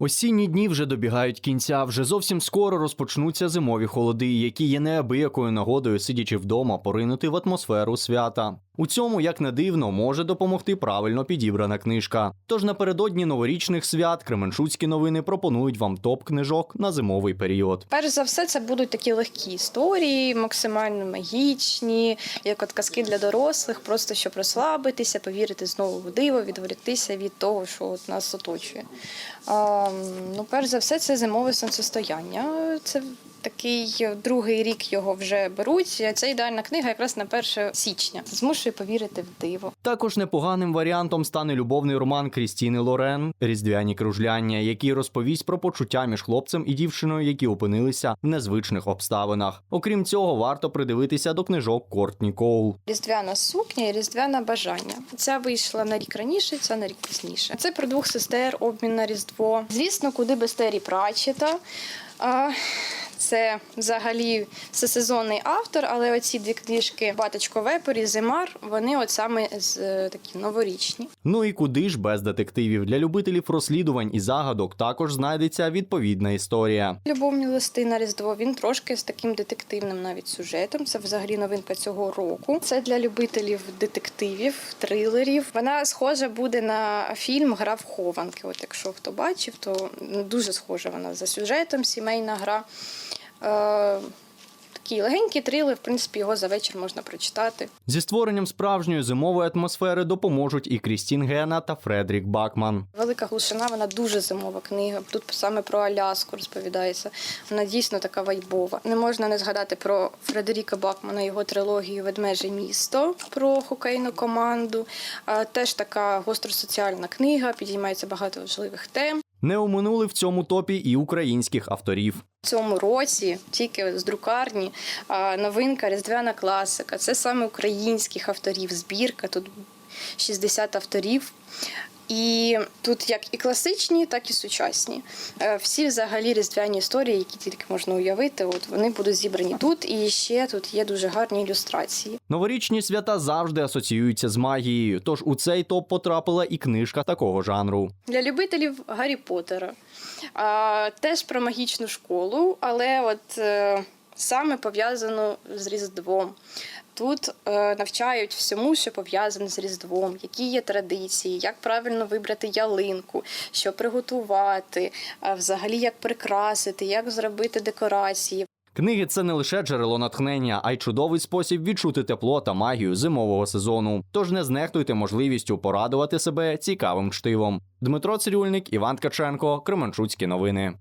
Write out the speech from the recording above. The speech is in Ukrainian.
Осінні дні вже добігають кінця. Вже зовсім скоро розпочнуться зимові холоди, які є неабиякою нагодою, сидячи вдома, поринути в атмосферу свята. У цьому, як не дивно, може допомогти правильно підібрана книжка. Тож напередодні новорічних свят Кременчуцькі новини пропонують вам топ книжок на зимовий період. Перш за все, це будуть такі легкі історії, максимально магічні, як от казки для дорослих, просто щоб розслабитися, повірити знову в диво, відволіктися від того, що от нас оточує. А, ну, перш за все, це зимове сонцестояння. Це такий другий рік його вже беруть. Це ідеальна книга якраз на 1 січня. Змушує повірити в диво. Також непоганим варіантом стане любовний роман Крістіни Лорен Різдвяні кружляння, який розповість про почуття між хлопцем і дівчиною, які опинилися в незвичних обставинах. Окрім цього, варто придивитися до книжок Кортні Коул. Різдвяна сукня і різдвяне бажання. Ця вийшла на рік раніше, ця на рік пізніше. Це про двох сестер, обмін на різдво. Звісно, куди без Тері Пратчета. А, Це взагалі всесезонний автор, але оці дві книжки Батечко Вепер і Зимар, вони от саме з е, такі новорічні. Ну і куди ж без детективів для любителів розслідувань і загадок також знайдеться відповідна історія. Любовні листи на Різдво. Він трошки з таким детективним навіть сюжетом. Це взагалі новинка цього року. Це для любителів детективів, трилерів. Вона схожа буде на фільм Гра в хованки. От якщо хто бачив, то ну, дуже схожа вона за сюжетом, сімейна гра. Е, Такий легенький трилер, в принципі, його за вечір можна прочитати. Зі створенням справжньої зимової атмосфери допоможуть і Крістін Гена та Фредрік Бакман. Велика глушина, вона дуже зимова книга. Тут саме про Аляску розповідається. Вона дійсно така вайбова. Не можна не згадати про Фредеріка Бакмана, його трилогію Ведмеже місто про хокейну команду. Теж така гостросоціальна книга, підіймається багато важливих тем. Не оминули в цьому топі і українських авторів. В цьому році тільки з друкарні новинка Різдвяна класика. Це саме українських авторів. Збірка тут 60 авторів. І тут як і класичні, так і сучасні. Е, Всі взагалі різдвяні історії, які тільки можна уявити, от вони будуть зібрані тут. І ще тут є дуже гарні ілюстрації. Новорічні свята завжди асоціюються з магією, тож у цей топ потрапила і книжка такого жанру. Для любителів Гаррі Поттера. А, теж про магічну школу, але от е, саме пов'язано з Різдвом. Тут е, навчають всьому, що пов'язане з Різдвом, які є традиції, як правильно вибрати ялинку, що приготувати, взагалі як прикрасити, як зробити декорації. Книги це не лише джерело натхнення, а й чудовий спосіб відчути тепло та магію зимового сезону. Тож не знехтуйте можливістю порадувати себе цікавим чтивом. Дмитро Цирюльник, Іван Ткаченко, Кременчуцькі новини.